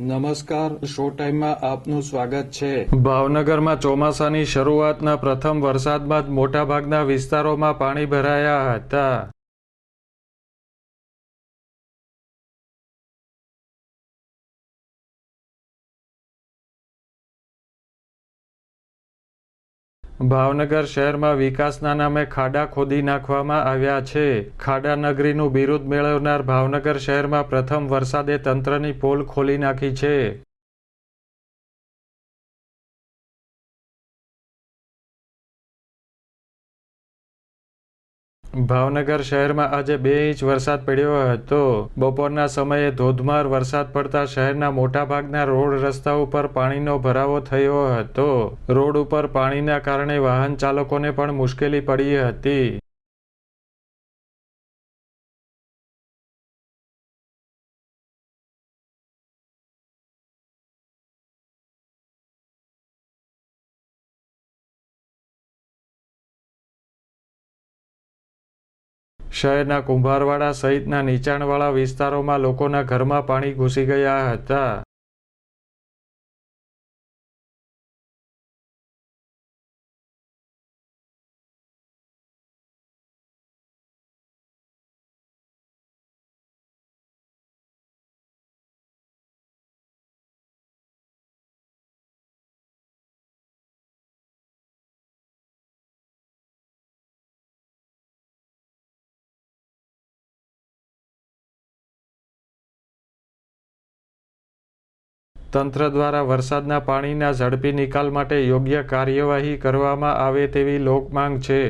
નમસ્કાર શો ટાઈમમાં આપનું સ્વાગત છે. ભાવનગરમાં ચોમાસાની શરૂઆતના પ્રથમ વરસાદમાં જ મોટાભાગના વિસ્તારોમાં પાણી ભરાયા હતા. ભાવનગર શહેરમાં વિકાસના નામે ખાડા ખોદી નાખવામાં આવ્યા છે. ખાડા નગરીનું બિરુદ મેળવનાર ભાવનગર શહેરમાં પ્રથમ વરસાદે તંત્રની પોલ ખોલી નાખી છે. ભાવનગર શહેરમાં આજે બે ઇંચ વરસાદ પડ્યો હતો. બપોરના સમયે ધોધમાર વરસાદ પડતા શહેરના મોટાભાગના રોડ રસ્તા ઉપર પાણીનો ભરાવો થયો હતો. રોડ ઉપર પાણીના કારણે વાહન ચાલકોને પણ મુશ્કેલી પડી હતી. શહેરના કુંભારવાડા સહિતના નીચાણવાળા વિસ્તારોમાં લોકોના ઘરમાં પાણી ઘૂસી ગયા હતા. તંત્ર દ્વારા વરસાદના પાણીના ઝડપી નિકાલ માટે યોગ્ય કાર્યવાહી કરવામાં આવે તેવી લોકમાંગ છે.